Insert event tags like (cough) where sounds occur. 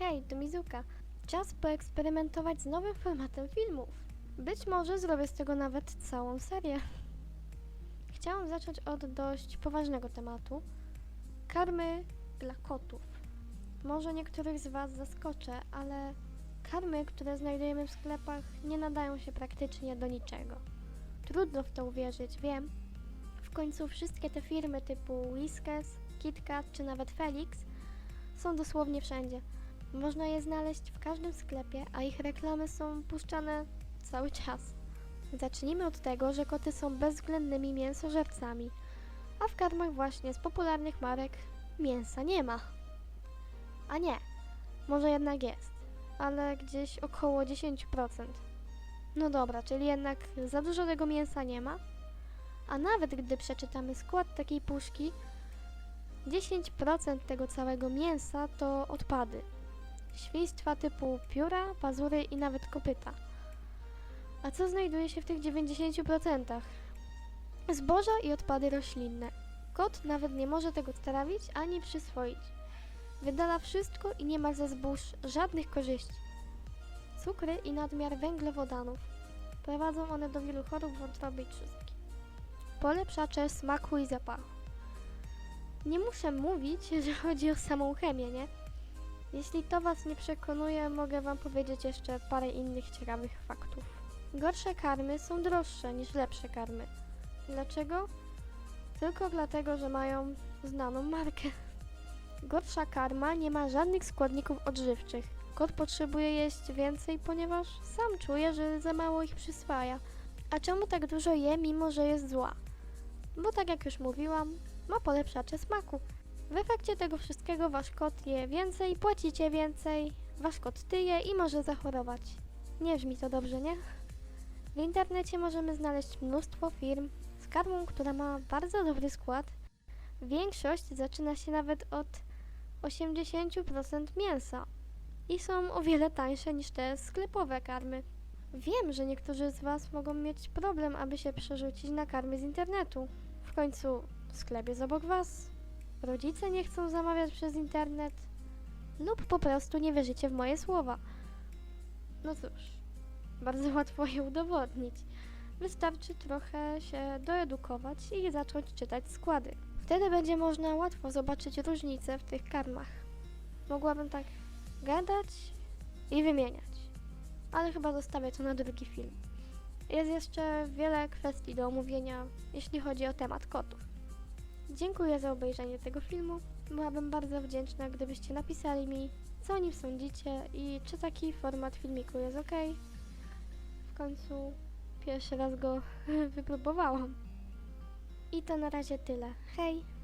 Hej, to Mizuka. Czas poeksperymentować z nowym formatem filmów. Być może zrobię z tego nawet całą serię. Chciałam zacząć od dość poważnego tematu. Karmy dla kotów. Może niektórych z Was zaskoczę, ale karmy, które znajdujemy w sklepach, nie nadają się praktycznie do niczego. Trudno w to uwierzyć, wiem. W końcu wszystkie te firmy typu Whiskas, KitKat czy nawet Felix są dosłownie wszędzie. Można je znaleźć w każdym sklepie, a ich reklamy są puszczane cały czas. Zacznijmy od tego, że koty są bezwzględnymi mięsożercami, a w karmach właśnie z popularnych marek mięsa nie ma. A nie, może jednak jest, ale gdzieś około 10%. No dobra, czyli jednak za dużo tego mięsa nie ma? A nawet gdy przeczytamy skład takiej puszki, 10% tego całego mięsa to odpady. Świństwa typu pióra, pazury i nawet kopyta. A co znajduje się w tych 90%? Zboża i odpady roślinne. Kot nawet nie może tego strawić ani przyswoić. Wydala wszystko i nie ma ze zbóż żadnych korzyści. Cukry i nadmiar węglowodanów. Prowadzą one do wielu chorób wątroby i trzustki. Polepszacze smaku i zapachu. Nie muszę mówić, (laughs) że chodzi o samą chemię, nie? Jeśli to Was nie przekonuje, mogę Wam powiedzieć jeszcze parę innych ciekawych faktów. Gorsze karmy są droższe niż lepsze karmy. Dlaczego? Tylko dlatego, że mają znaną markę. Gorsza karma nie ma żadnych składników odżywczych. Kot potrzebuje jeść więcej, ponieważ sam czuje, że za mało ich przyswaja. A czemu tak dużo je, mimo że jest zła? Bo tak jak już mówiłam, ma polepszacze smaku. W efekcie tego wszystkiego wasz kot je więcej, płacicie więcej, wasz kot tyje i może zachorować. Nie brzmi to dobrze, nie? W internecie możemy znaleźć mnóstwo firm z karmą, która ma bardzo dobry skład. Większość zaczyna się nawet od 80% mięsa i są o wiele tańsze niż te sklepowe karmy. Wiem, że niektórzy z Was mogą mieć problem, aby się przerzucić na karmy z internetu. W końcu sklep jest obok Was, rodzice nie chcą zamawiać przez internet lub po prostu nie wierzycie w moje słowa. No cóż, bardzo (laughs) łatwo je udowodnić. Wystarczy trochę się doedukować i zacząć czytać składy. Wtedy będzie można łatwo zobaczyć różnice w tych karmach. Mogłabym tak gadać i wymieniać, ale chyba zostawię to na drugi film. Jest jeszcze wiele kwestii do omówienia, jeśli chodzi o temat kotów. Dziękuję za obejrzenie tego filmu. Byłabym bardzo wdzięczna, gdybyście napisali mi, co o nim sądzicie i czy taki format filmiku jest ok. W końcu pierwszy raz go (laughs) wypróbowałam. I to na razie tyle. Hej!